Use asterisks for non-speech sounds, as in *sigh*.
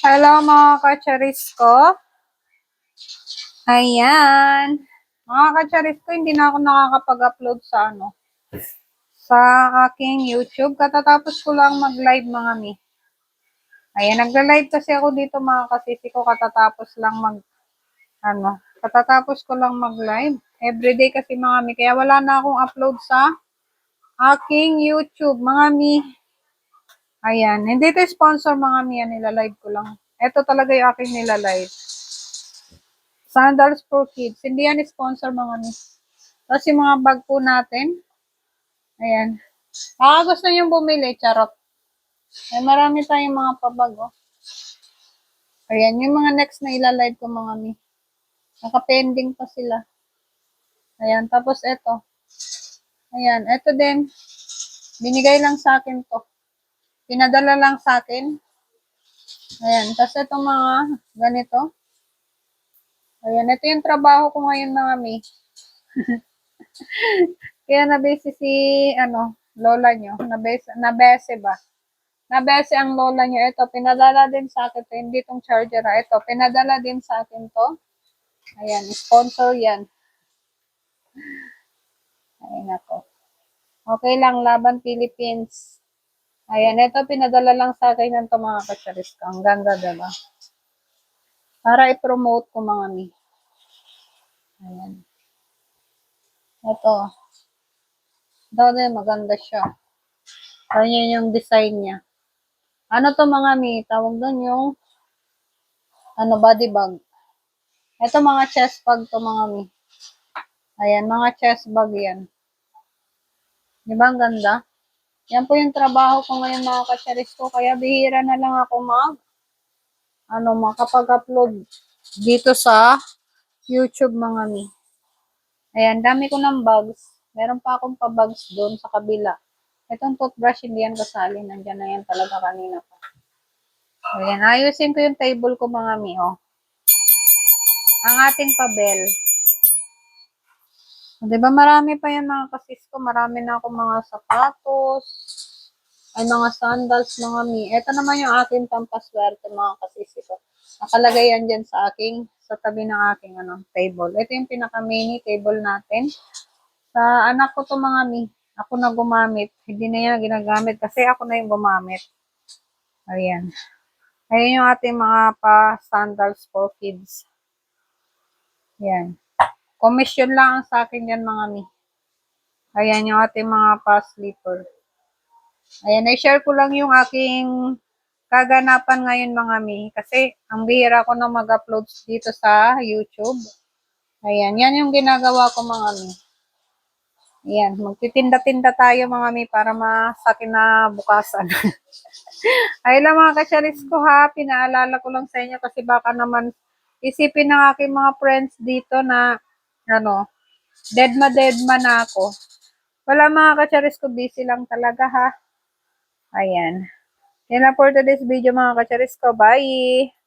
Hello mga kacharis ko. Ayan. Mga kacharis ko, hindi na ako nakakapag-upload sa ano. Sa aking YouTube. Katatapos ko lang mag-live mga mi. Ayan, nagla-live kasi ako dito mga kasisi ko. Katatapos lang mag, ano, katatapos ko lang mag-live. Everyday kasi mga mi. Kaya wala na akong upload sa aking YouTube. Mga mi, Ayan. Hindi ito sponsor mga miya. Nilalive ko lang. Ito talaga yung aking nilalive. Sandals for kids. Hindi yan sponsor mga miya. Tapos yung mga bag po natin. Ayan. Ah, gusto nyo bumili. Charot. Ay, marami tayong mga pabag, oh. Ayan. Yung mga next na ilalive ko mga miya. Naka-pending pa sila. Ayan. Tapos ito. Ayan. Ito din. Binigay lang sa akin to. Pinadala lang sa akin. Ayan. Tapos itong mga ganito. Ayan. Ito yung trabaho ko ngayon mga mi. *laughs* Kaya nabese si, ano, lola nyo. Nabese, nabese ba? Nabese ang lola nyo. Ito, pinadala din sa akin to. Hindi itong charger. ah. Ito, pinadala din sa akin to. Ayan. Sponsor yan. Ayan ako. Okay lang, Laban Philippines. Ayan, ito pinadala lang sa akin ng to mga kacharis ko. Ang ganda, diba? Para i-promote ko mga mi. Ayan. Ito. Din, maganda siya. Ayan yung design niya. Ano to mga mi? Tawag doon yung ano, body bag. Ito mga chest bag to mga mi. Ayan, mga chest bag yan. Di ba ang ganda? Yan po yung trabaho ko ngayon mga kacharis ko. Kaya bihira na lang ako mag ano, makapag-upload dito sa YouTube mga mi. Ayan, dami ko ng bags. Meron pa akong pa-bags doon sa kabila. Itong toothbrush, hindi yan kasali. Nandiyan na yan talaga kanina pa. Ayan, ayusin ko yung table ko mga mi, oh. Ang ating pabel. Di ba marami pa yan mga kasis ko. Marami na ako mga sapatos. Ay mga sandals, mga mi. Ito naman yung aking pampaswerte mga kasis ko. Nakalagay yan dyan sa aking, sa tabi ng aking ano, table. Ito yung pinaka-mini table natin. Sa anak ko to mga mi. Ako na gumamit. Hindi na yan ginagamit kasi ako na yung gumamit. Ayan. Ayan yung ating mga pa-sandals for kids. Ayan. Commission lang ang sa akin yan mga mi. Ayan yung ating mga pa-sleeper. Ayan, i-share ko lang yung aking kaganapan ngayon mga mi. Kasi ang bihira ko na mag-upload dito sa YouTube. Ayan, yan yung ginagawa ko mga mi. Ayan, magtitinda-tinda tayo mga mi para masakin na bukasan. *laughs* Ay lang mga kasyaris ko ha, pinaalala ko lang sa inyo kasi baka naman isipin ng aking mga friends dito na ano, dead ma dead ma na ako. Wala mga kacharis ko, busy lang talaga ha. Ayan. Yan lang for today's video mga kacharis ko. Bye!